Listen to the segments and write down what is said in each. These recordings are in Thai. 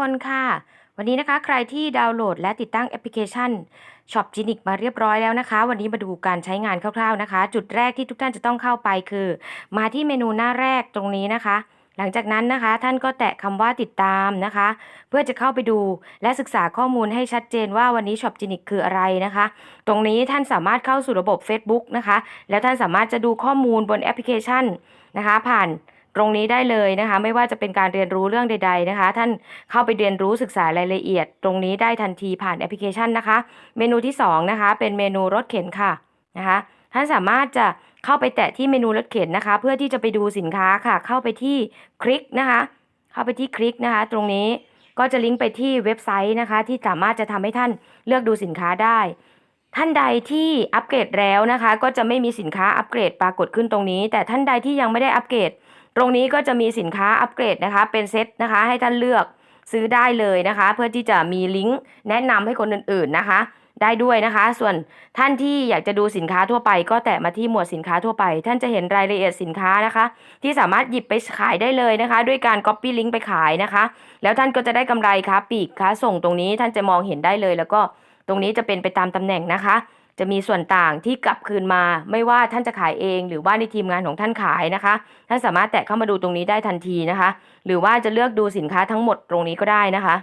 คนค่ะ วันนี้นะคะใครที่ดาวน์โหลดและติดตั้งแอปพลิเคชัน Shop g e n i c มาเรียบร้อยแล้วนะคะ วันนี้มาดูการใช้งานคร่าวๆนะคะ จุดแรกที่ทุกท่านจะต้องเข้าไปคือ มาที่เมนูหน้าแรกตรงนี้นะคะ หลังจากนั้นนะคะท่านก็แตะคำว่าติดตามนะคะ เพื่อจะเข้าไปดูและศึกษาข้อมูลให้ชัดเจนว่าวันนี้ Shop g e n i c คืออะไรนะคะ ตรงนี้ท่านสามารถเข้าสู่ระบบ Facebook นะคะ แล้วท่านสามารถจะดูข้อมูลบนแอปพลิเคชันนะคะ ผ่าน ตรงนี้ได้เลยนะคะ ไม่ว่าจะเป็นการเรียนรู้เรื่องใด ๆนะคะ ท่านเข้าไปเรียนรู้ศึกษารายละเอียด ตรงนี้ได้ทันทีผ่านแอปพลิเคชันนะคะ เมนูที่สองนะคะเป็นเมนูรถเข็นค่ะนะคะ ท่านสามารถจะเข้าไปแตะที่เมนูรถเข็นนะคะ เพื่อที่จะไปดูสินค้าค่ะ เข้าไปที่คลิกนะคะ เข้าไปที่คลิกนะคะ ตรงนี้ก็จะลิงก์ไปที่เว็บไซต์นะคะ ที่สามารถจะทำให้ท่านเลือกดูสินค้าได้ ท่านใดที่อัปเกรดแล้วนะคะ ก็จะไม่มีสินค้าอัปเกรดปรากฏขึ้นตรงนี้ แต่ท่านใดที่ยังไม่ได้อัปเกรด รงนี้ก็จะมีสินค้าอัปเกรดนะคะ เป็นเซตนะคะ ให้ท่านเลือกซื้อได้เลยนะคะ เพื่อที่จะมีลิงก์แนะนำให้คนอื่นๆนะคะ ได้ด้วยนะคะ ส่วนท่านที่อยากจะดูสินค้าทั่วไป ก็แตะมาที่หมวดสินค้าทั่วไป ท่านจะเห็นรายละเอียดสินค้านะคะ ที่สามารถหยิบไปขายได้เลยนะคะ ด้วยการ Copy ลิงก์ไปขายนะคะ แล้วท่านก็จะได้กำไรค้าปลีกค้าส่งตรงนี้ท่านจะมองเห็นได้เลย แล้วก็ตรงนี้จะเป็นไปตามตำแหน่งนะคะ จะมีส่วนต่างที่กลับคืนมา ไม่ว่าท่านจะขายเอง หรือว่าในทีมงานของท่านขายนะคะ ท่านสามารถแตะเข้ามาดูตรงนี้ได้ทันทีนะคะ หรือว่าจะเลือกดูสินค้าทั้งหมดตรงนี้ก็ได้นะคะ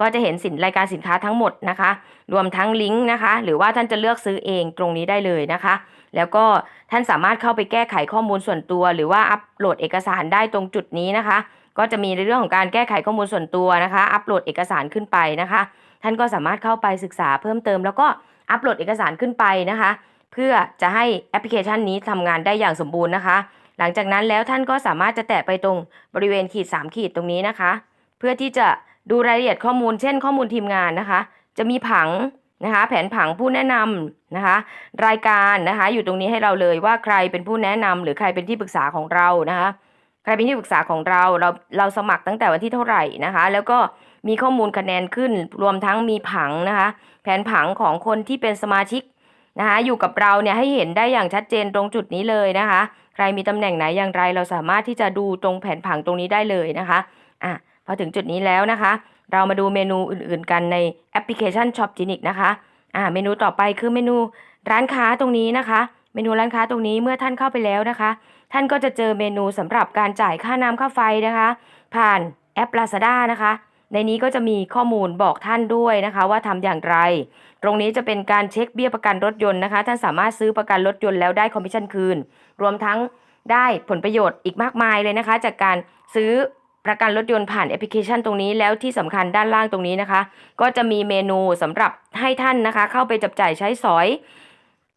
ก็จะเห็นสินรายการสินค้าทั้งหมดนะคะ รวมทั้งลิงก์นะคะ หรือว่าท่านจะเลือกซื้อเองตรงนี้ได้เลยนะคะ แล้วก็ท่านสามารถเข้าไปแก้ไขข้อมูลส่วนตัว หรือว่าอัปโหลดเอกสารได้ตรงจุดนี้นะคะ ก็จะมีในเรื่องของการแก้ไขข้อมูลส่วนตัวนะคะ อัปโหลดเอกสารขึ้นไปนะคะท่านก็สามารถเข้าไปศึกษาเพิ่มเติมแล้วก็ อัปโหลดเอกสารขึ้นไปนะคะ เพื่อจะให้แอปพลิเคชันนี้ทำงานได้อย่างสมบูรณ์นะคะ หลังจากนั้นแล้วท่านก็สามารถจะแตะไปตรงบริเวณขีด 3 ขีดตรงนี้นะคะ เพื่อที่จะดูรายละเอียดข้อมูล เช่น ข้อมูลทีมงานนะคะ จะมีผังนะคะแผนผังผู้แนะนำนะคะ รายการนะคะ อยู่ตรงนี้ให้เราเลยว่าใครเป็นผู้แนะนำหรือใครเป็นที่ปรึกษาของเรานะคะ ใครเป็นที่ปรึกษาของเราเราเราสมัครตั้งแต่วันที่เท่าไหร่นะคะ แล้วก็ มีข้อมูลคะแนนขึ้น รวมทั้งมีผังนะคะ แผนผังของคนที่เป็นสมาชิกนะคะอยู่กับเราเนี่ยให้เห็นได้อย่างชัดเจนตรงจุดนี้เลยนะคะ ใครมีตำแหน่งไหนอย่างไร เราสามารถที่จะดูตรงแผนผังตรงนี้ได้เลยนะคะอะพอถึงจุดนี้แล้วนะคะ เรามาดูเมนูอื่นๆ กันในแอปพลิเคชัน Shop g e n i c นะคะอ่าเมนูต่อไปคือเมนูร้านค้าตรงนี้นะคะ เมนูร้านค้าตรงนี้เมื่อท่านเข้าไปแล้วนะคะ ท่านก็จะเจอเมนูสำหรับการจ่ายค่าน้ำค่าไฟนะคะ ผ่านแอป Lazada นะคะ ในนี้ก็จะมีข้อมูลบอกท่านด้วยนะคะว่าทำอย่างไร ตรงนี้จะเป็นการเช็คเบี้ยประกันรถยนต์นะคะ ท่านสามารถซื้อประกันรถยนต์แล้วได้คอมมิชชั่นคืน รวมทั้งได้ผลประโยชน์อีกมากมายเลยนะคะ จากการซื้อประกันรถยนต์ผ่านแอปพลิเคชันตรงนี้แล้วที่สำคัญด้านล่างตรงนี้นะคะ ก็จะมีเมนูสำหรับให้ท่านนะคะ เข้าไปจับจ่ายใช้สอย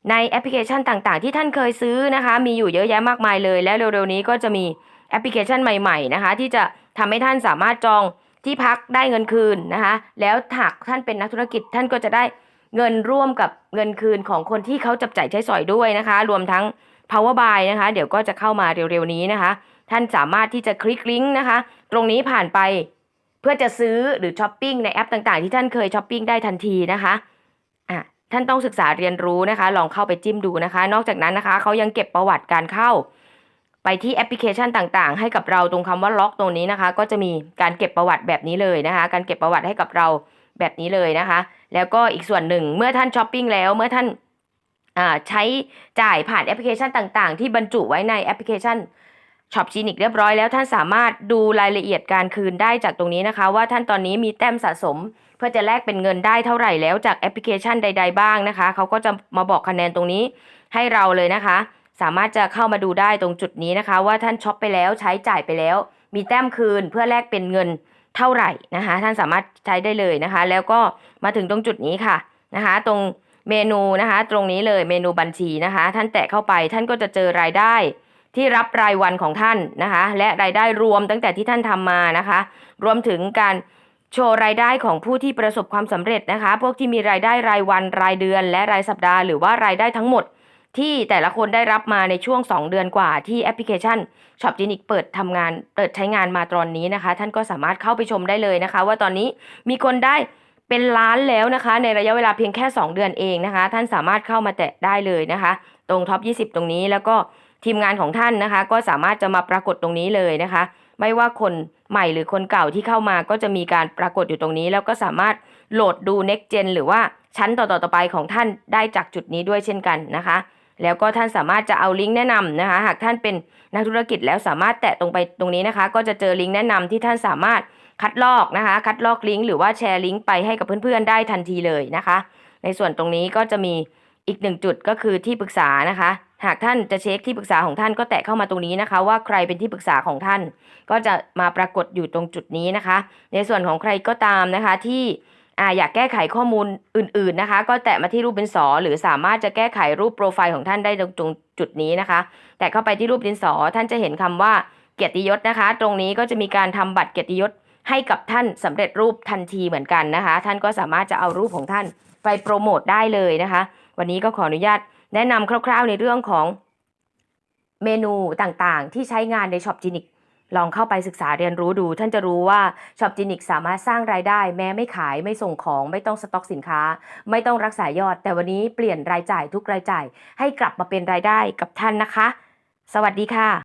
ในแอปพลิเคชันต่างๆ ที่ท่านเคยซื้อนะคะ มีอยู่เยอะแยะมากมายเลย และเร็วๆนี้ก็จะมีแอปพลิเคชันใหม่ ๆ นะคะ ที่จะทำให้ท่านสามารถจอง ที่พักได้เงินคืนนะคะแล้วหากท่านเป็นนักธุรกิจท่านก็จะได้เงินร่วมกับเงินคืนของคนที่เขาจับจ่ายใช้สอยด้วยนะคะ รวมทั้ง power buy นะคะ เดี๋ยวก็จะเข้ามาเร็วๆนี้นะคะ ท่านสามารถที่จะคลิกลิงก์นะคะ ตรงนี้ผ่านไปเพื่อจะซื้อหรือช้อปปิ้งในแอปต่างๆ ที่ท่านเคยช้อปปิ้งได้ทันทีนะคะอะท่านต้องศึกษาเรียนรู้นะคะ ลองเข้าไปจิ้มดูนะคะ นอกจากนั้นนะคะเขายังเก็บประวัติการเข้า ไปที่แอปพลิเคชันต่างๆ ให้กับเราตรงคำว่าล็อกตรงนี้นะคะ ก็จะมีการเก็บประวัติแบบนี้เลยนะคะ การเก็บประวัติให้กับเราแบบนี้เลยนะคะ แล้วก็อีกส่วนหนึ่งเมื่อท่านช้อปปิ้งแล้วเมื่อท่านใช้จ่ายผ่านแอปพลิเคชันต่างๆ ที่บรรจุไว้ในแอปพลิเคชันช็อปชินิกเรียบร้อยแล้วท่านสามารถดูรายละเอียดการคืนได้จากตรงนี้นะคะ ว่าท่านตอนนี้มีแต้มสะสม เพื่อจะแลกเป็นเงินได้เท่าไหร่แล้วจากแอปพลิเคชันใด ๆ บ้างนะคะเขาก็จะมาบอกคะแนนตรงนี้ให้เราเลยนะคะ สามารถจะเข้ามาดูได้ตรงจุดนี้นะคะ ว่าท่านช็อปไปแล้วใช้จ่ายไปแล้ว มีแต้มคืนเพื่อแลกเป็นเงินเท่าไหร่นะคะ ท่านสามารถใช้ได้เลยนะคะ แล้วก็มาถึงตรงจุดนี้ค่ะนะคะ ตรงเมนูนะคะ ตรงนี้เลยเมนูบัญชีนะคะ ท่านแตะเข้าไปท่านก็จะเจอรายได้ที่รับรายวันของท่านนะคะ และรายได้รวมตั้งแต่ที่ท่านทำมานะคะ รวมถึงการโชว์รายได้ของผู้ที่ประสบความสำเร็จนะคะ พวกที่มีรายได้รายวันรายเดือน และรายสัปดาห์หรือว่ารายได้ทั้งหมด ที่แต่ละคนได้รับมาในช่วง 2 เดือนกว่าที่แอปพลิเคชัน Shop g e n i c เปิดทำงานเปิดใช้งานมาตอนนี้นะคะ ท่านก็สามารถเข้าไปชมได้เลยนะคะ ว่าตอนนี้มีคนได้เป็นล้านแล้วนะคะ ในระยะเวลาเพียงแค่ 2 เดือนเองนะคะ ท่านสามารถเข้ามาแตะได้เลยนะคะ ตรงท็อป 20 ตรงนี้แล้วก็ทีมงานของท่านนะคะ ก็สามารถจะมาปรากฏตรงนี้เลยนะคะ ไม่ว่าคนใหม่หรือคนเก่าที่เข้ามาก็จะมีการปรากฏอยู่ตรงนี้ แล้วก็สามารถโหลดดู next gen หรือว่าชั้นต่อๆไปของท่านได้จากจุดนี้ด้วยเช่นกันนะคะ แล้วก็ท่านสามารถจะเอาลิงก์แนะนำนะคะ หากท่านเป็นนักธุรกิจแล้วสามารถแตะตรงไปตรงนี้นะคะ ก็จะเจอลิงก์แนะนำที่ท่านสามารถคัดลอกนะคะ คัดลอกลิงก์หรือว่าแชร์ลิงก์ไปให้กับเพื่อนๆได้ทันทีเลยนะคะ ในส่วนตรงนี้ก็จะมีอีกหนึ่งจุดก็คือที่ปรึกษานะคะ หากท่านจะเช็คที่ปรึกษาของท่านก็แตะเข้ามาตรงนี้นะคะ ว่าใครเป็นที่ปรึกษาของท่าน ก็จะมาปรากฏอยู่ตรงจุดนี้นะคะ ในส่วนของใครก็ตามนะคะที่ อ่าอยากแก้ไขข้อมูลอื่น ๆนะคะ ก็แตะมาที่รูปดินสอ หรือสามารถจะแก้ไขรูปโปรไฟล์ของท่านได้ตรงจุดนี้นะคะ แตะเข้าไปที่รูปดินสอท่านจะเห็นคำว่าเกียรติยศนะคะ ตรงนี้ก็จะมีการทำบัตรเกียรติยศให้กับท่านสำเร็จรูปทันทีเหมือนกันนะคะ ท่านก็สามารถจะเอารูปของท่านไปโปรโมทได้เลยนะคะ วันนี้ก็ขออนุญาตแนะนำคร่าว ๆ ในเรื่องของเมนูต่างๆ ที่ใช้งานในช็อปจินิก ลองเข้าไปศึกษาเรียนรู้ดู ท่านจะรู้ว่าช็อปจินิกสามารถสร้างรายได้ แม้ไม่ขายไม่ส่งของ ไม่ต้องสต็อกสินค้า ไม่ต้องรักษายอด แต่วันนี้เปลี่ยนรายจ่ายทุกรายจ่าย ให้กลับมาเป็นรายได้กับท่านนะคะ สวัสดีค่ะ